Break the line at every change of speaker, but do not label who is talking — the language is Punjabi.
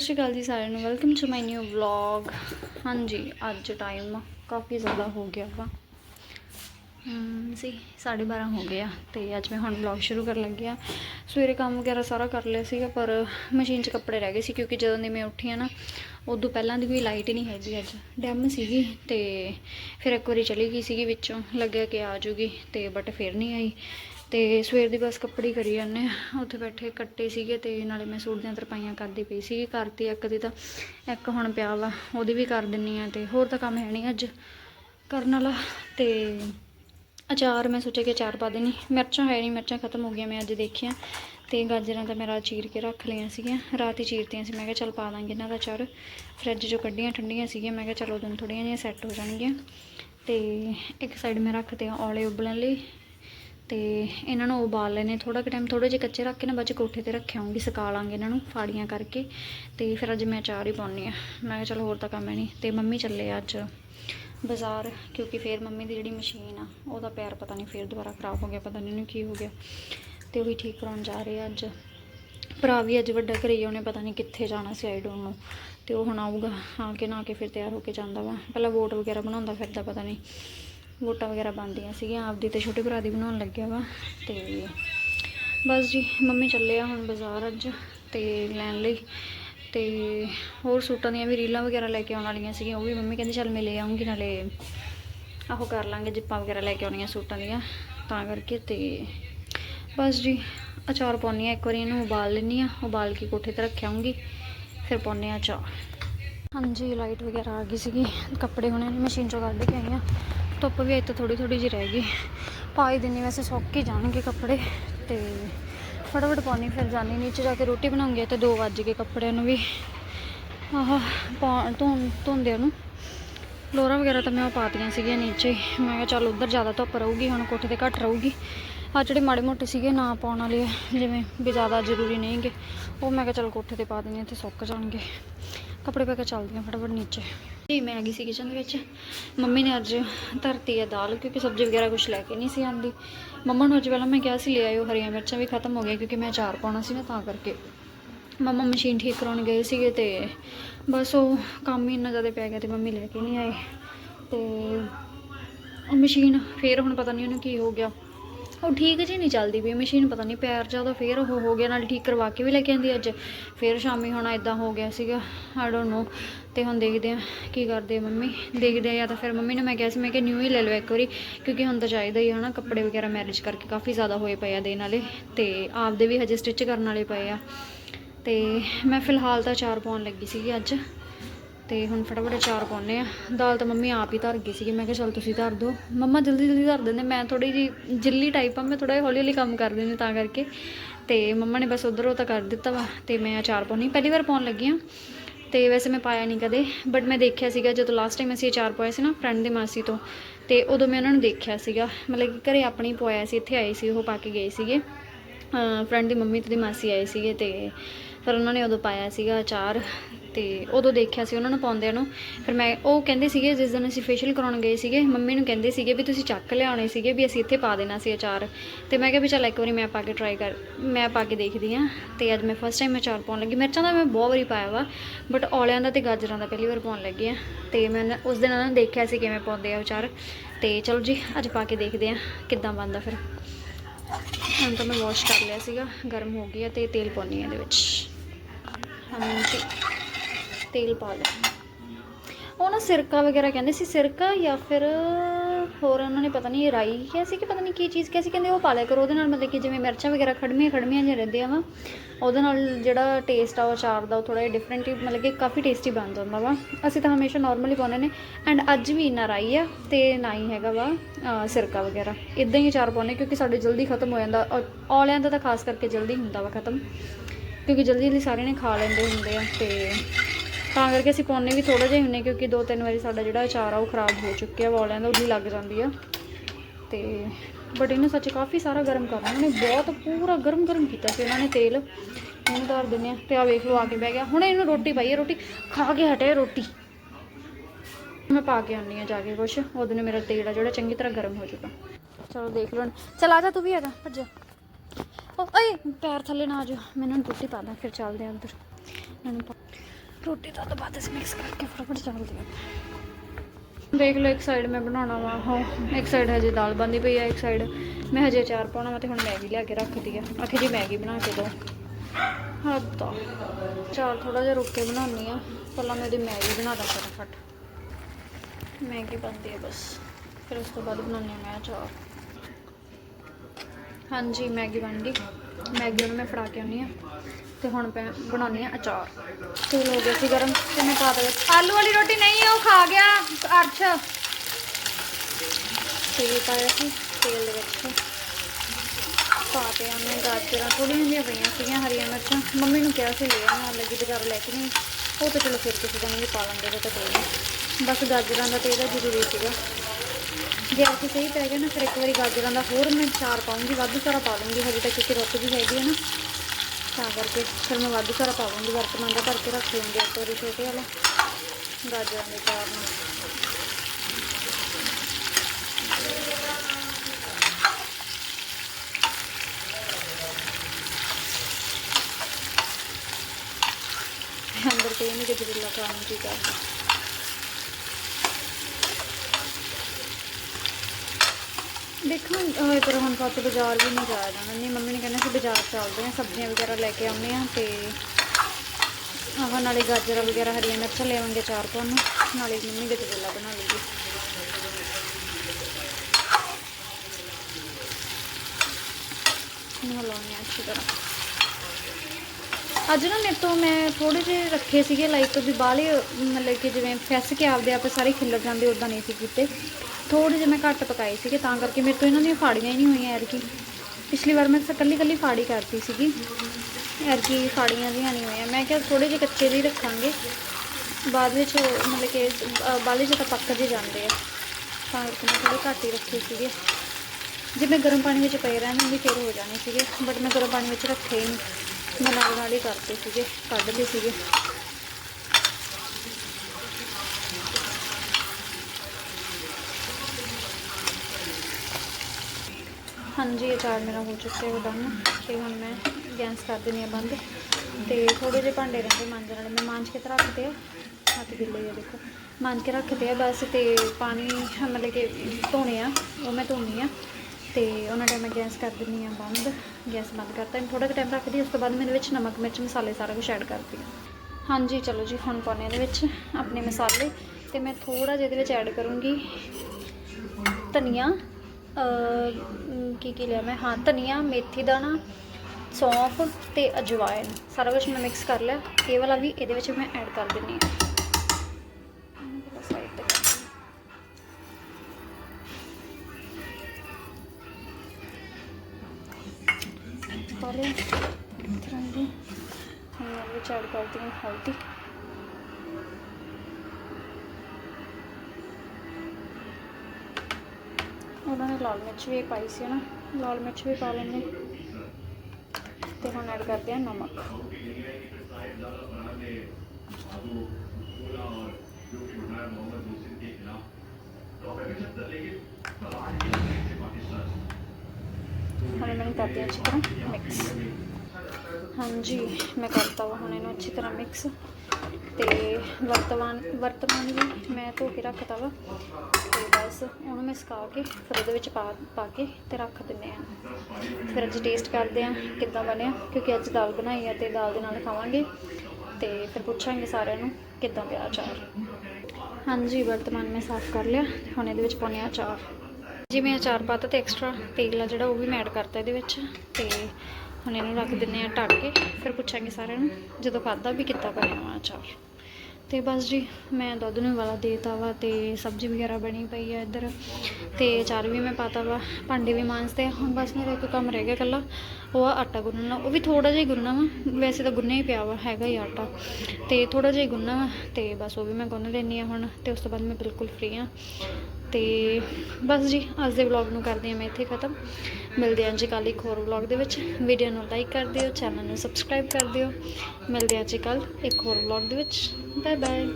ਸ਼੍ਰੀ ਅਕਾਲ ਜੀ ਸਾਰਿਆਂ ਨੂੰ। Welcome to my new vlog ਹਾਂਜੀ ਅੱਜ ਟਾਈਮ ਕਾਫੀ ਜ਼ਿਆਦਾ ਹੋ ਗਿਆ ਵਾ। ਹਮ, ਸੀ 12:30 ਹੋ ਗਿਆ ਤੇ ਅੱਜ ਮੈਂ ਹੁਣ ਵਲੌਗ ਸ਼ੁਰੂ ਕਰਨ ਲੱਗੀ ਆ। ਸਵੇਰੇ ਕੰਮ ਵਗੈਰਾ ਸਾਰਾ ਕਰ ਲਿਆ ਸੀਗਾ ਪਰ ਮਸ਼ੀਨ 'ਚ ਕੱਪੜੇ ਰਹਿ ਗਏ ਸੀ ਕਿਉਂਕਿ ਜਦੋਂ ਦੀ ਮੈਂ ਉੱਠੀ ਆ ਨਾ ਉਦੋਂ ਪਹਿਲਾਂ ਦੀ ਕੋਈ ਲਾਈਟ ਹੀ ਨਹੀਂ ਹੈਗੀ ਅੱਜ। ਡੈਮ ਸੀਗੀ ਤੇ ਫਿਰ ਇੱਕ ਵਾਰੀ ਚਲੀ ਗਈ ਸੀਗੀ ਵਿੱਚੋਂ। ਲੱਗਿਆ ਕਿ ਆ ਜੂਗੀ ਤੇ ਬਟ ਫਿਰ ਨਹੀਂ ਆਈ। ਤੇ ਸਵੇਰ ਦੀ ਬਸ ਕੱਪੜੇ ਕਰੀ ਜਾਂਦੇ ਆ। ਉੱਥੇ ਬੈਠੇ ਕੱਟੇ ਸੀਗੇ ਤੇ ਨਾਲੇ ਮੈਂ ਸੂਟ ਦੀਆਂ ਤਰਪਾਈਆਂ ਕਰਦੀ ਪਈ ਸੀਗੀ। ਕਰਤੀ ਇੱਕ ਦੀ ਤਾਂ, ਇੱਕ ਹੁਣ ਪਿਆ ਵਾ, ਉਹਦੀ ਵੀ ਕਰ ਦਿੰਨੀ ਆ ਤੇ ਹੋਰ ਤਾਂ ਕੰਮ ਹੈ ਨਹੀਂ ਅੱਜ ਕਰਨ ਵਾਲਾ। ਤੇ ਅਚਾਰ ਮੈਂ ਸੋਚਿਆ ਕਿ ਅਚਾਰ ਪਾ ਦੇਣੀ ਮਿਰਚਾਂ ਹੈ ਨਹੀਂ ਮਿਰਚਾਂ ਖਤਮ ਹੋ ਗਈਆਂ ਮੈਂ ਅੱਜ ਦੇਖੀਆਂ। ਤੇ ਗਾਜਰਾਂ ਤਾਂ ਮੈਂ ਰਾਤ ਚੀਰ ਕੇ ਰੱਖ ਲਈਆਂ ਸੀਗੀਆਂ। ਰਾਤ ਹੀ ਚੀਰਤੀਆਂ ਸੀ। ਮੈਂ ਕਿਹਾ ਚੱਲ ਪਾ ਦਾਂਗੇ ਇਹਨਾਂ ਦਾ ਅਚਾਰ। ਫਰਿੱਜ 'ਚੋਂ ਕੱਢੀਆਂ ਠੰਡੀਆਂ ਸੀਗੀਆਂ। ਮੈਂ ਕਿਹਾ ਚਲੋ ਦਿਨ ਥੋੜ੍ਹੀਆਂ ਜਿਹੀਆਂ ਸੈੱਟ ਹੋ ਜਾਣਗੀਆਂ। ਤੇ ਇੱਕ ਸਾਈਡ ਮੈਂ ਰੱਖਦੇ ਆ ਔਲੇ ਉਬਲਣ ਲਈ। ਤੇ ਇਹਨਾਂ ਨੂੰ ਉਬਾਲ ਲੈਨੇ ਥੋੜਾ ਕਿ ਟਾਈਮ ਥੋੜੇ ਜਿਹੇ ਕੱਚੇ ਰੱਖ ਕੇ ਨਾ ਬਾਅਦ 'ਚ ਕੋਠੇ ਤੇ ਰੱਖ ਆਉਂਗੀ ਸੁਕਾ ਲਾਂਗੇ ਇਹਨਾਂ ਨੂੰ ਫਾੜੀਆਂ ਕਰਕੇ। ਤੇ ਫਿਰ ਅੱਜ ਮੈਂ ਚਾਰ ਹੀ ਪਾਉਣੀ ਆ ਮੈਂ ਕਿਹਾ ਚਲੋ ਹੋਰ ਤਾਂ ਕੰਮ ਹੈ ਨਹੀਂ। ਤੇ ਮੰਮੀ ਚੱਲੇ ਅੱਜ ਬਾਜ਼ਾਰ ਕਿਉਂਕਿ ਫੇਰ ਮੰਮੀ ਦੀ ਜਿਹੜੀ ਮਸ਼ੀਨ ਆ ਉਹਦਾ ਪੈਰ ਪਤਾ ਨਹੀਂ ਫੇਰ ਦੁਬਾਰਾ ਖਰਾਬ ਹੋ ਗਿਆ ਪਤਾ ਨਹੀਂ ਉਹਨੂੰ ਕੀ ਹੋ ਗਿਆ। ਤੇ ਉਹ ਵੀ ਠੀਕ ਕਰਾਉਣ ਜਾ ਰਹੇ ਆ ਅੱਜ। ਭਰਾ ਵੀ ਅੱਜ ਵੱਡਾ ਘਰੇ ਆ, ਉਹਨੇ ਪਤਾ ਨਹੀਂ ਕਿੱਥੇ ਜਾਣਾ ਸੀ ਆਈ ਡੋਂਟ ਨੋ। ਤੇ ਉਹ ਹੁਣ ਆਊਗਾ ਆ ਕੇ ਨਾ ਕੇ ਫਿਰ ਤਿਆਰ ਹੋ ਕੇ ਜਾਂਦਾ ਵਾ। ਪਹਿਲਾਂ ਵੋਟ ਵਗੈਰਾ ਬਣਾਉਂਦਾ ਫਿਰਦਾ ਪਤਾ ਨਹੀਂ। ਵੋਟਾਂ ਵਗੈਰਾ ਬਣਦੀਆਂ ਸੀਗੀਆਂ, ਆਪਦੀ ਤੇ ਛੋਟੇ ਭਰਾ ਦੀ ਬਣਾਉਣ ਲੱਗਿਆ ਵਾ, ਤੇ ਬਸ ਜੀ, ਮੰਮੀ ਚੱਲੇ ਆ ਹੁਣ ਬਾਜ਼ਾਰ ਅੱਜ ਤੇ ਲੈਣ ਲਈ, ਤੇ ਹੋਰ ਸੂਟਾਂ ਦੀਆਂ ਵੀ ਰੀਲਾਂ ਵਗੈਰਾ ਲੈ ਕੇ ਆਉਣ ਵਾਲੀਆਂ ਸੀਗੀਆਂ, ਉਹ ਵੀ ਮੰਮੀ ਕਹਿੰਦੀ ਚੱਲ ਮੈਂ ਲੈ ਆਉਂਗੀ ਨਾਲੇ ਆਹੋ ਕਰ ਲਾਂਗੇ ਜਿੱਪਾਂ ਵਗੈਰਾ ਲੈ ਕੇ ਆਉਣੀਆਂ ਸੂਟਾਂ ਦੀਆਂ, ਤਾਂ ਕਰਕੇ ਤੇ ਬਸ ਜੀ, ਅਚਾਰ ਪਾਉਣੀ ਆ ਇੱਕ ਵਾਰੀ ਇਹਨੂੰ, ਉਬਾਲ ਲੈਣੀ ਆ ਉਬਾਲ ਕੇ ਕੋਠੇ ਤੇ ਰੱਖ ਆਉਂਗੀ ਫਿਰ ਪਾਉਣੇ ਆ ਅਚਾਰ। ਹਾਂਜੀ ਲਾਈਟ ਵਗੈਰਾ ਆ ਗਈ ਸੀਗੀ। ਕੱਪੜੇ ਹੁਣੇ ਮਸ਼ੀਨ ਚੋਂ ਕੱਢ ਕੇ ਆਈ ਆ। ਧੁੱਪ ਵੀ ਇੱਥੇ ਥੋੜੀ ਥੋੜੀ ਜਿਹੀ ਰਹਿ ਗਈ। ਪਾਈ ਦਿੰਨੀ ਵੈਸੇ, ਸੁੱਕ ਹੀ ਜਾਣਗੇ ਕੱਪੜੇ। ਤੇ ਫਟਾਫਟ ਪਾਉਣੀ, ਫਿਰ ਜਾਣੀ ਨੀਚੇ ਜਾ ਕੇ ਰੋਟੀ ਬਣਾਉਂਗੇ ਤੇ 2 ਵੱਜ ਗਏ ਕੱਪੜਿਆਂ ਨੂੰ ਵੀ। ਆਹ, ਪਾ ਧੋਂ ਧੋਂਦੇ ਨੂੰ। ਲੋਰਾ ਵਗੈਰਾ ਤਾਂ ਮੈਂ ਉਹ ਪਾਤੀਆਂ ਸੀਗੀਆਂ ਨੀਚੇ। ਮੈਂ ਕਿਹਾ ਚੱਲ ਉੱਧਰ ਜ਼ਿਆਦਾ ਧੁੱਪ ਰਹੂਗੀ, ਹੁਣ ਕੋਠੇ ਤੇ ਘੱਟ ਰਹੂਗੀ। ਆ ਜਿਹੜੇ ਮਾੜੇ ਮੋਟੇ ਸੀਗੇ ਨਾ ਪਾਉਣ ਵਾਲੇ, ਜਿਵੇਂ ਵੀ ਜ਼ਿਆਦਾ ਜ਼ਰੂਰੀ ਨਹੀਂਗੇ ਉਹ ਮੈਂ ਕਿਹਾ ਚੱਲ ਕੋਠੇ ਤੇ ਪਾ ਦਿੰਦੀ ਹਾਂ ਤੇ ਸੁੱਕ ਜਾਣਗੇ। ਕੱਪੜੇ ਪਾ ਕੇ ਚੱਲਦੀਆਂ ਫਟਾਫਟ ਨੀਚੇ। ਜੀ, ਮੈਂ ਆ ਗਈ ਸੀ ਕਿਚਨ ਦੇ ਵਿੱਚ। ਮੰਮੀ ਨੇ ਅੱਜ ਧਰਤੀ ਹੈ ਦਾਲ, ਕਿਉਂਕਿ ਸਬਜ਼ੀ ਵਗੈਰਾ ਕੁਝ ਲੈ ਕੇ ਨਹੀਂ ਸੀ ਆਂਦੀ ਮੰਮਾ ਨੂੰ ਅੱਜ ਪਹਿਲਾਂ ਮੈਂ ਕਿਹਾ ਸੀ, ਲੈ ਆਇਓ ਹਰੀਆਂ ਮਿਰਚਾਂ ਵੀ ਖਤਮ ਹੋ ਗਈਆਂ, ਕਿਉਂਕਿ ਮੈਂ ਅਚਾਰ ਪਾਉਣਾ ਸੀ ਨਾ ਤਾਂ ਕਰਕੇ। ਮੰਮਾ ਮਸ਼ੀਨ ਠੀਕ ਕਰਾਉਣ ਗਏ ਸੀਗੇ ਤੇ ਬਸ ਉਹ ਕੰਮ ਹੀ ਇੰਨਾ ਜ਼ਿਆਦਾ ਪੈ ਗਿਆ ਤੇ ਮੰਮੀ ਲੈ ਕੇ ਨਹੀਂ ਆਏ। ਤੇ ਮਸ਼ੀਨ ਫੇਰ ਹੁਣ ਪਤਾ ਨਹੀਂ ਉਹਨੂੰ ਕੀ ਹੋ ਗਿਆ। ਉਹ ਠੀਕ ਜੀ ਨਹੀਂ ਚੱਲਦੀ ਵੀ ਮਸ਼ੀਨ ਪਤਾ ਨਹੀਂ ਪੈਰ ਜ਼ਿਆਦਾ ਫੇਰ ਉਹ ਹੋ ਗਿਆ, ਨਾਲ ਠੀਕ ਕਰਵਾ ਕੇ ਵੀ ਲੈ ਕੇ ਆਂਦੀ ਅੱਜ। ਫੇਰ ਸ਼ਾਮੀ ਹੁਣ ਇਦਾਂ ਹੋ ਗਿਆ ਸੀਗਾ ਆਈ ਡੋਨਟ ਨੋ ਤੇ ਹੁਣ ਦੇਖਦੇ ਆ ਕੀ ਕਰਦੇ ਆ ਮੰਮੀ। ਦੇਖਦੇ ਆ, ਜਾਂ ਤਾਂ ਫਿਰ ਮੰਮੀ ਨੇ ਮੈਂ ਕਿਹਾ ਸੀ, ਮੈਂ ਕਿ ਨਿਊ ਹੀ ਲੈ ਲਓ ਇੱਕ ਵਾਰੀ, ਕਿਉਂਕਿ ਹੁਣ ਤਾਂ ਚਾਹੀਦਾ ਹੀ ਆ, ਹਨਾ, ਕੱਪੜੇ ਵਗੈਰਾ ਮੈਰਿਜ ਕਰਕੇ ਕਾਫੀ ਜ਼ਿਆਦਾ ਹੋਏ ਪਏ ਆ ਦੇਣ ਵਾਲੇ। ਤੇ ਆਪਦੇ ਵੀ ਹਜੇ ਸਟਿਚ ਕਰਨ ਵਾਲੇ ਪਏ ਆ। ਤੇ ਮੈਂ ਫਿਲਹਾਲ ਤਾਂ ਚਾਰ ਪਾਉਣ ਲੱਗੀ ਸੀਗੀ ਅੱਜ। ਤੇ ਹੁਣ ਫਟਾਫਟ ਚਾਰ ਪਾਉਨੇ ਆ। ਦਾਲ ਤਾਂ ਮੰਮੀ ਆਪ ਹੀ ਧਰ ਗਈ ਸੀਗੀ। ਮੈਂ ਕਿਹਾ ਚਲ ਤੁਸੀਂ ਧਰ ਦਿਓ। ਮੰਮਾ ਜਲਦੀ ਜਲਦੀ ਧਰ ਦਿੰਦੇ। ਮੈਂ ਥੋੜੀ ਜੀ ਜਿੱਲੀ ਟਾਈਪ ਆ। ਮੈਂ ਥੋੜਾ ਜਿਹਾ ਹੌਲੀ ਹੌਲੀ ਕੰਮ ਕਰ ਦਿੰਦੀ ਤਾਂ ਕਰਕੇ। ਤੇ ਮੰਮਾ ਨੇ ਬਸ ਉਧਰੋਂ ਤਾਂ ਕਰ ਦਿੱਤਾ ਵਾ। ਤੇ ਮੈਂ ਅਚਾਰ ਪਾਉਣੀ ਪਹਿਲੀ ਵਾਰ ਪਾਉਣ ਲੱਗੀ ਆ ਤੇ ਵੈਸੇ ਮੈਂ ਪਾਇਆ ਨਹੀਂ ਕਦੇ। ਬਟ ਮੈਂ ਦੇਖਿਆ ਸੀਗਾ ਜਦੋਂ ਲਾਸਟ ਟਾਈਮ ਅਸੀਂ ਅਚਾਰ ਪਾਇਆ ਸੀ ਨਾ ਫਰੈਂਡ ਦੀ ਮਾਸੀ ਤੋਂ। ਤੇ ਉਦੋਂ ਮੈਂ ਉਹਨਾਂ ਨੂੰ ਦੇਖਿਆ ਸੀਗਾ। ਮਤਲਬ ਕਿ ਘਰੇ ਆਪਣੀ ਪਵਾਇਆ ਸੀ। ਇੱਥੇ ਆਏ ਸੀ। ਉਹ ਪਾ ਕੇ ਗਏ ਸੀਗੇ। ਫਰੈਂਡ ਦੀ ਮੰਮੀ ਤੇ ਦੀ ਮਾਸੀ ਆਏ ਸੀਗੇ। ਤੇ ਫਿਰ ਉਹਨਾਂ ਨੇ ਉਦੋਂ ਪਾਇਆ ਸੀਗਾ ਅਚਾਰ। ਤੇ ਉਦੋਂ ਦੇਖਿਆ ਸੀ ਉਹਨਾਂ ਨੂੰ ਪਾਉਂਦਿਆਂ ਨੂੰ। ਫਿਰ ਮੈਂ ਉਹ ਕਹਿੰਦੇ ਸੀਗੇ, ਜਿਸ ਦਿਨ ਅਸੀਂ ਫੇਸ਼ੀਅਲ ਕਰਾਉਣ ਗਏ ਸੀਗੇ, ਮੰਮੀ ਨੂੰ ਕਹਿੰਦੇ ਸੀਗੇ ਵੀ ਤੁਸੀਂ ਚੱਕ ਲਿਆਉਣੇ ਸੀਗੇ ਵੀ ਅਸੀਂ ਇੱਥੇ ਪਾ ਦੇਣਾ ਸੀ ਅਚਾਰ। ਤੇ ਮੈਂ ਕਿਹਾ ਵੀ ਚੱਲ ਇੱਕ ਵਾਰੀ ਮੈਂ ਪਾ ਕੇ ਟਰਾਈ ਕਰ, ਮੈਂ ਪਾ ਕੇ ਦੇਖਦੀ ਆ ਤੇ ਅੱਜ ਮੈਂ ਫਸਟ ਟਾਈਮ ਅਚਾਰ ਪਾਉਣ ਲੱਗੀ। ਮਿਰਚਾਂ ਦਾ ਮੈਂ ਬਹੁਤ ਵਾਰੀ ਪਾਇਆ ਵਾ ਬਟ ਔਲਿਆਂ ਦਾ ਤੇ ਗਾਜਰਾਂ ਦਾ ਪਹਿਲੀ ਵਾਰ ਪਾਉਣ ਲੱਗੀ ਆ ਤੇ ਮੈਂ ਉਸ ਦਿਨ ਉਹਨਾਂ ਨੇ ਦੇਖਿਆ ਸੀ ਕਿਵੇਂ ਪਾਉਂਦੇ ਆ ਅਚਾਰ। ਤੇ ਚਲੋ ਜੀ, ਅੱਜ ਪਾ ਕੇ ਦੇਖਦੇ ਆ ਕਿੱਦਾਂ ਬਣਦਾ ਫਿਰ। ਹੁਣ ਤਾਂ ਮੈਂ ਵਾਸ਼ ਕਰ ਲਿਆ ਸੀਗਾ, ਗਰਮ ਹੋ ਗਿਆ ਤੇ ਤੇਲ ਪਾਉਣੀ ਆ ਇਹਦੇ ਵਿੱਚ। ਹਾਂਜੀ ਤੇਲ ਪਾ ਲਿਆ। ਉਹ ਨਾ ਸਿਰਕਾ ਵਗੈਰਾ ਕਹਿੰਦੇ ਸੀ, ਸਿਰਕਾ ਜਾਂ ਫਿਰ ਹੋਰ ਉਹਨਾਂ ਨੇ ਪਤਾ ਨਹੀਂ ਰਾਈ ਕਿਹਾ ਸੀ ਕਿ ਪਤਾ ਨਹੀਂ ਕੀ ਚੀਜ਼ ਕਿਹਾ ਸੀ, ਕਹਿੰਦੇ ਉਹ ਪਾ ਲਿਆ ਕਰੋ। ਉਹਦੇ ਨਾਲ ਮਤਲਬ ਕਿ ਜਿਵੇਂ ਮਿਰਚਾਂ ਵਗੈਰਾ ਖੜਮੀਆਂ ਖੜਮੀਆਂ ਜਿਹੀਆਂ ਰਹਿੰਦੀਆਂ ਵਾ, ਉਹਦੇ ਨਾਲ ਜਿਹੜਾ ਟੇਸਟ ਆ ਉਹ ਅਚਾਰ ਦਾ ਉਹ ਥੋੜਾ ਜਿਹਾ ਡਿਫਰੈਂਟ ਹੀ ਮਤਲਬ ਕਿ ਕਾਫੀ ਟੇਸਟੀ ਬਣ ਜਾਂਦਾ ਵਾ। ਅਸੀਂ ਤਾਂ ਹਮੇਸ਼ਾ ਨਾਰਮਲੀ ਪਾਉਂਦੇ ਨੇ ਐਂਡ ਅੱਜ ਵੀ ਨਾ ਰਾਈ ਆ ਤੇ ਨਾ ਹੀ ਹੈਗਾ ਵਾ ਸਿਰਕਾ ਵਗੈਰਾ। ਇਦਾਂ ਹੀ ਅਚਾਰ ਪਾਉਂਦੇ ਕਿਉਂਕਿ ਸਾਡੇ ਜਲਦੀ ਖਤਮ ਹੋ ਜਾਂਦਾ ਔਲਿਆਂ ਦਾ ਤਾਂ ਖਾਸ ਕਰਕੇ ਜਲਦੀ ਹੁੰਦਾ ਵਾ ਖਤਮ, ਕਿਉਂਕਿ ਜਲਦੀ ਜਲਦੀ ਸਾਰਿਆਂ ਨੇ ਖਾ ਲੈਂਦੇ ਹੁੰਦੇ ਆ ਤੇ ਤਾਂ ਕਰਕੇ ਅਸੀਂ ਪਾਉਣੇ ਵੀ ਥੋੜਾ ਜਿਹਾ ਹੁੰਨੇ ਕਿਉਂਕਿ ਦੋ ਤਿੰਨ ਵਾਰੀ ਸਾਡਾ ਜਿਹੜਾ ਅਚਾਰ ਆ ਉਹ ਖਰਾਬ ਹੋ ਚੁੱਕਿਆ, ਵਾਲਿਆਂ ਦਾ ਉਹਦੀ ਲੱਗ ਜਾਂਦੀ ਆ। ਤੇ ਬਟ ਇਹਨੂੰ ਸੱਚ ਕਾਫੀ ਸਾਰਾ ਗਰਮ ਕਰਨਾ, ਉਹਨੇ ਬਹੁਤ ਪੂਰਾ ਗਰਮ ਗਰਮ ਕੀਤਾ ਸੀ ਉਹਨਾਂ ਨੇ ਤੇਲ। ਇਹਨੂੰ ਧਰ ਦਿੰਦੇ ਆ, ਤੇ ਆ ਵੇਖ ਲਓ, ਆ ਕੇ ਬਹਿ ਗਿਆ। ਹੁਣ ਇਹਨੂੰ ਰੋਟੀ ਪਾਈਏ ਰੋਟੀ ਖਾ ਕੇ ਹਟੇ ਰੋਟੀ। ਮੈਂ ਪਾ ਕੇ ਆਉਣੀ ਆ ਜਾ ਕੇ ਕੁਛ ਉਹਦੇ ਨੇ ਮੇਰਾ ਤੇਲ ਆ ਜਿਹੜਾ ਚੰਗੀ ਤਰ੍ਹਾਂ ਗਰਮ ਹੋ ਚੁੱਕਾ। ਚਲੋ ਦੇਖ ਲਓ ਚਲ ਆ ਜਾ ਤੂੰ ਵੀ ਆ ਜਾ, ਭੱਜ ਓ, ਓਏ, ਪੈਰ ਥੱਲੇ ਨਾ ਆ ਜਾ। ਮੈਨੂੰ ਰੋਟੀ ਪਾ ਦਾਂ, ਫਿਰ ਚੱਲਦੇ ਆ ਅੰਦਰ। ਇਹਨਾਂ ਰੋਟੀ ਤੋਂ ਬਾਅਦ ਅਸੀਂ ਮਿਕਸ ਕਰਕੇ ਫਟਾਫਟ ਚੱਲਦੇ ਹਾਂ। ਦੇਖ ਲਓ, ਇੱਕ ਸਾਈਡ ਮੈਂ ਬਣਾਉਣਾ ਵਾ। ਹਾਂ, ਇੱਕ ਸਾਈਡ ਹਜੇ ਦਾਲ ਬੰਦੀ ਪਈ ਆ, ਇੱਕ ਸਾਈਡ ਮੈਂ ਹਜੇ ਚਾਰ ਪਾਉਣਾ ਵਾ ਤੇ ਹੁਣ ਮੈਗੀ ਲਿਆ ਕੇ ਰੱਖਦੀ ਆ। ਆਖੇ ਜੀ ਮੈਗੀ ਬਣਾ ਕੇ ਦਿਓ ਹੱਦਾ ਚਾਰ ਥੋੜਾ ਜਿਹਾ ਰੁੱਕ ਕੇ ਬਣਾਉਣੀ ਆ। ਪਹਿਲਾਂ ਮੈਂ ਉਹਦੀ ਮੈਗੀ ਬਣਾ ਦਾਂ ਫਟਾਫਟ। ਮੈਗੀ ਬਣਦੀ ਆ ਬਸ। ਫਿਰ ਉਸ ਤੋਂ ਬਾਅਦ ਬਣਾਉਣੀ ਆ ਮੈਂ ਚਾਰ ਹਾਂਜੀ, ਮੈਗੀ ਬਣ ਗਈ ਮੈਗੀ ਨੂੰ ਮੈਂ ਫੜਾ ਕੇ ਆਉਣੀ ਆ ਤੇ ਹੁਣ ਮੈਂ ਬਣਾਉਣੀ ਆ ਅਚਾਰ। ਤੇਲ ਹੋ ਗਿਆ ਸੀ ਗਰਮ ਤੇ ਮੈਂ ਪਾ ਦਵਾਂ ਆਲੂ ਵਾਲੀ ਰੋਟੀ ਨਹੀਂ, ਉਹ ਖਾ ਗਿਆ ਅਰਸ਼। ਤੇਲ ਪਾਇਆ ਸੀ, ਤੇਲ ਦੇ ਵਿੱਚ। ਪਾ ਤੇ ਮੈਂ ਗਾਜਰਾਂ, ਥੋੜ੍ਹੀਆਂ ਜਿਹੀਆਂ ਪਈਆਂ ਸੀਗੀਆਂ, ਹਰੀਆਂ ਮਿਰਚਾਂ। ਮੰਮੀ ਨੂੰ ਕਿਹਾ ਸੀ, ਲੈ ਆ, ਲੱਗੀ ਬਾਜ਼ਾਰ ਲੈ ਕੇ ਨਹੀਂ। ਉਹ ਤਾਂ ਚਲੋ ਫਿਰ ਕਿਸੇ ਦਿਨ ਵੀ ਪਾ ਲਾਂਗੇ ਤਾਂ ਕੋਈ ਬਸ ਗਾਜਰਾਂ ਦਾ ਤੇਲ ਜ਼ਰੂਰੀ ਸੀਗਾ। ਜੇ ਅਸੀਂ ਸਹੀ ਪੈ ਗਿਆ ਨਾ, ਫਿਰ ਇੱਕ ਵਾਰੀ ਗਾਜਰਾਂ ਦਾ ਹੋਰ ਮੈਂ ਚਾਰ ਪਾਉਂਗੀ, ਵਾਧੂ ਸਾਰਾ ਪਾ ਲੂੰਗੀ, ਹਜੇ ਤੱਕ ਕਿਉਂਕਿ ਰੁੱਤ ਵੀ ਹੈਗੀ ਹੈ ਨਾ। ਤਾਂ ਕਰਕੇ ਫਿਰ ਮੈਂ ਵੱਧ ਸਾਰਾ ਪਾਵਾਂਗੀ ਲੂੰਗੀ ਵਰਤਮਾਨ ਦਾ ਭਰ ਕੇ ਰੱਖ ਲੂੰਗੀ ਇੱਕ ਵਾਰੀ ਛੋਟੇ ਵਾਲਾ, ਗਾਜਰਾਂ ਦੇ ਚਾਰ ਨੂੰ ਅੰਦਰ ਤੇ ਨਹੀਂ ਗਜਰੇਲਾ ਖਾਣ ਨੂੰ ਕੀ ਕਰ ਦੇਖਾਂ ਅਹ ਪਰ ਹੁਣ ਪਾਸੇ ਬਾਜ਼ਾਰ ਵੀ ਨਹੀਂ ਜਾਇਆ ਜਾਣਾ ਨਹੀਂ, ਮੰਮੀ ਨੇ ਕਹਿੰਦਾ ਸੀ ਬਾਜ਼ਾਰ ਚੱਲਦੇ ਆ ਸਬਜ਼ੀਆਂ ਵਗੈਰਾ ਲੈ ਕੇ ਆਉਂਦੇ ਆ ਤੇ ਆਹ ਨਾਲੇ ਗਾਜਰਾਂ ਵਗੈਰਾ, ਹਰੀਆਂ ਮਿਰਚਾਂ ਲਿਆਵਾਂਗੇ ਚਾਰ ਤੁਹਾਨੂੰ ਨਾਲੇ ਮੰਮੀ ਗਜਰੇਲਾ ਬਣਾ ਲੂਗੀ ਇਹਨੂੰ ਲਾਉਣੇ ਅੱਛੀ ਤਰ੍ਹਾਂ। ਅੱਜ ਨਾ ਮੇਰੇ ਤੋਂ ਮੈਂ ਥੋੜੇ ਜਿਹੇ ਰੱਖੇ ਸੀਗੇ ਲਾਈਕ ਵੀ ਬਾਹਲੇ ਮਤਲਬ ਕਿ ਜਿਵੇਂ ਫੈਸ ਕੇ ਆਪਦੇ ਆਪੇ ਸਾਰੇ ਖਿੱਲਰ ਜਾਂਦੇ ਉਦਾਂ ਨਹੀਂ ਸੀ ਕੀਤੇ। ਥੋੜੇ ਜਿਹੇ ਮੈਂ ਘੱਟ ਪਕਾਏ ਸੀਗੇ ਤਾਂ ਕਰਕੇ ਮੇਰੇ ਤੋਂ ਇਹਨਾਂ ਦੀਆਂ ਫਾੜੀਆਂ ਹੀ ਨਹੀਂ ਹੋਈਆਂ ਐਰਕੀ ਪਿਛਲੀ ਵਾਰ ਮੈਂ ਤਾਂ ਇਕੱਲੀ ਇਕੱਲੀ ਫਾੜੀ ਕਰਤੀ ਸੀਗੀ ਐਰਕੀ ਫਾੜੀਆਂ ਦੀਆਂ ਨਹੀਂ ਹੋਈਆਂ। ਮੈਂ ਕਿਹਾ ਥੋੜੇ ਜਿਹੇ ਕੱਚੇ ਵੀ ਰੱਖਾਂਗੇ। ਬਾਅਦ ਵਿੱਚ ਮਤਲਬ ਕਿ ਅ, ਬਾਹਲੇ ਜਿਹੇ ਤਾਂ ਪੱਕ ਜਿਹੇ ਜਾਂਦੇ ਆ। ਤਾਂ ਕਰਕੇ ਮੈਂ ਥੋੜੇ ਘੱਟ ਹੀ ਰੱਖੇ ਸੀਗੇ। ਜੇ ਮੈਂ ਗਰਮ ਪਾਣੀ ਵਿੱਚ ਪਏ ਰਹਿਣ ਰਹਿਣਗੇ ਫਿਰ ਹੋ ਜਾਣੇ ਸੀਗੇ ਬਟ ਮੈਂ ਗਰਮ ਪਾਣੀ ਵਿੱਚ ਰੱਖੇ ਹੀ ਨਹੀਂ। ਮੈਂ ਨਾਲ ਨਾਲ ਹੀ ਕਰਤੇ ਸੀਗੇ ਕੱਢਦੇ ਸੀਗੇ। ਹਾਂਜੀ ਅਚਾਰ ਮੇਰਾ ਹੋ ਚੁੱਕਿਆ ਹੈ ਡਨ ਤੇ ਹੁਣ ਮੈਂ ਗੈਸ ਕਰ ਦਿੰਦੀ ਹਾਂ ਬੰਦ। ਤੇ ਥੋੜੇ ਜਿਹੇ ਭਾਂਡੇ ਰਹਿੰਦੇ ਮਾਂਜਣ ਵਾਲੇ, ਮੈਂ ਮਾਂਜ ਕੇ ਤਾਂ ਰੱਖਦੇ ਆ। ਹੱਥ ਗਿੱਲੇ ਆ ਦੇਖੋ। ਮਾਂਜ ਕੇ ਰੱਖਦੇ ਆ ਬਸ ਤੇ ਪਾਣੀ ਮਤਲਬ ਕਿ ਧੋਣੇ ਆ, ਉਹ ਮੈਂ ਧੋਣੀ ਆ ਤੇ ਉਹਨਾਂ ਟਾਈਮ ਮੈਂ ਗੈਸ ਕਰ ਦਿੰਦੀ ਆ ਬੰਦ, ਗੈਸ ਬੰਦ ਕਰਤਾ। ਥੋੜਾ ਜਿਹਾ ਟਾਈਮ ਰੱਖਦੀ ਉਸ ਤੋਂ ਬਾਅਦ ਮੈਂ ਇਹਦੇ ਵਿੱਚ ਨਮਕ, ਮਿਰਚ, ਮਸਾਲੇ ਸਾਰਾ ਕੁਝ ਐਡ ਕਰਦੀ ਹਾਂ। ਹਾਂਜੀ, ਚਲੋ ਜੀ, ਹੁਣ ਪਾਉਣੇ ਇਹਦੇ ਵਿੱਚ ਆਪਣੇ ਮਸਾਲੇ। ਤੇ ਮੈਂ ਥੋੜਾ ਜਿਹਾ ਇਹਦੇ ਵਿੱਚ ਐਡ ਕਰੂੰਗੀ ਧਨੀਆ ਕੀ ਕੀ ਲਿਆ ਮੈਂ? ਹਾਂ, ਧਨੀਆ, ਮੇਥੀ ਦਾਣਾ, ਸੌਂਫ ਤੇ ਅਜਵਾਇਨ ਸਾਰਾ ਕੁਝ ਮੈਂ ਮਿਕਸ ਕਰ ਲਿਆ। ਇਹ ਵਾਲਾ ਵੀ ਇਹਦੇ ਵਿੱਚ ਮੈਂ ਐਡ ਕਰ ਦਿੰਨੀ ਹਾਂ। ਇਹਦੇ ਵਿੱਚ ਐਡ ਉਹਨਾਂ ਨੇ ਲਾਲ ਮਿਰਚ ਵੀ ਪਾਈ ਸੀ ਨਾ ਲਾਲ ਮਿਰਚ ਵੀ ਪਾ ਲੈਂਦੇ। ਤੇ ਹੁਣ ਐਡ ਕਰਦੇ ਆ ਨਮਕ। ਹੁਣ ਮੈਨੂੰ ਕਰਦੇ ਆ ਅੱਛੀ ਮਿਕਸ ਹਾਂਜੀ, ਮੈਂ ਕਰਤਾ ਵਾ ਹੁਣ ਇਹਨੂੰ ਅੱਛੀ ਤਰ੍ਹਾਂ ਮਿਕਸ ਤੇ ਵਰਤਮਾਨ ਵਰਤਮਾਨ ਵੀ ਮੈਂ ਧੋ ਕੇ ਰੱਖਤਾ ਵਾ ਤੇ ਬਸ ਉਹਨੂੰ ਮੈਂ ਸੁਕਾ ਕੇ ਫਿਰ ਉਹਦੇ ਵਿੱਚ ਪਾ ਪਾ ਕੇ ਤੇ ਰੱਖ ਦਿੰਨੇ ਆ ਫਿਰ ਅੱਜ ਟੇਸਟ ਕਰਦੇ ਆ ਕਿੱਦਾਂ ਬਣਿਆ, ਕਿਉਂਕਿ ਅੱਜ ਦਾਲ ਬਣਾਈ ਆ ਤੇ ਦਾਲ ਦੇ ਨਾਲ ਖਾਵਾਂਗੇ ਤੇ ਫਿਰ ਪੁੱਛਾਂਗੇ ਸਾਰਿਆਂ ਨੂੰ ਕਿੱਦਾਂ ਪਿਆ ਅਚਾਰ। ਹਾਂਜੀ, ਵਰਤਮਾਨ ਮੈਂ ਸਾਫ਼ ਕਰ ਲਿਆ ਤੇ ਹੁਣ ਇਹਦੇ ਵਿੱਚ ਪਾਉਂਦੇ ਆ ਅਚਾਰ। ਜਿਵੇਂ ਅਚਾਰ ਪਾਤਾ ਤੇ ਐਕਸਟਰਾ ਤੇਲ ਆ ਜਿਹੜਾ ਉਹ ਵੀ ਮੈਂ ਐਡ ਕਰਤਾ ਇਹਦੇ ਵਿੱਚ ਤੇ ਹੁਣ ਇਹਨੂੰ ਰੱਖ ਦਿੰਨੇ ਆ ਢੱਕ ਕੇ, ਫਿਰ ਪੁੱਛਾਂਗੇ ਸਾਰਿਆਂ ਨੂੰ ਜਦੋਂ ਖਾਦਾ ਵੀ ਕਿੱਦਾਂ ਬਣਿਆ ਵਾ ਅਚਾਰ ਤੇ ਬਸ ਜੀ, ਮੈਂ ਦੁੱਧ ਨੂੰ ਵਾਲਾ ਦੇਤਾ ਵਾ ਤੇ ਸਬਜ਼ੀ ਵਗੈਰਾ ਬਣੀ ਪਈ ਆ ਇੱਧਰ। ਤੇ ਚਾਰ ਵੀ ਮੈਂ ਪਾਤਾ ਵਾ, ਭਾਂਡੇ ਵੀ ਮਾਂਜਦੇ ਆ। ਹੁਣ ਬਸ ਮੇਰਾ ਇੱਕ ਕੰਮ ਰਹਿ ਗਿਆ ਇਕੱਲਾ, ਉਹ ਆ ਆਟਾ ਗੁੰਨਣਾ ਉਹ ਵੀ ਥੋੜਾ ਜਿਹਾ ਹੀ ਗੁੰਨਣਾ ਵਾ, ਵੈਸੇ ਤਾਂ ਗੁੰਨਿਆ ਹੀ ਪਿਆ ਵਾ, ਹੈਗਾ ਹੀ ਆਟਾ। ਤੇ ਥੋੜਾ ਜਿਹਾ ਹੀ ਗੁੰਨਣਾ ਵਾ, ਤੇ ਬਸ ਉਹ ਵੀ ਮੈਂ ਗੁੰਨ ਲੈਂਦੀ ਆ ਹੁਣ, ਤੇ ਉਸ ਤੋਂ ਬਾਅਦ ਮੈਂ ਬਿਲਕੁਲ ਫ੍ਰੀ ਆ ਤੇ ਬਸ ਜੀ, ਅੱਜ ਦੇ ਵਲੌਗ ਨੂੰ ਕਰਦੇ ਹਾਂ ਮੈਂ ਇੱਥੇ ਖਤਮ। ਮਿਲਦੇ ਹਾਂ ਜੀ ਕੱਲ੍ਹ ਇੱਕ ਹੋਰ ਵਲੌਗ ਦੇ ਵਿੱਚ। ਵੀਡੀਓ ਨੂੰ ਲਾਈਕ ਕਰ ਦਿਓ ਚੈਨਲ ਨੂੰ ਸਬਸਕ੍ਰਾਈਬ ਕਰ ਦਿਓ। ਮਿਲਦੇ ਹਾਂ ਜੀ ਕੱਲ੍ਹ ਇੱਕ ਹੋਰ ਵਲੌਗ ਦੇ ਵਿੱਚ। Bye bye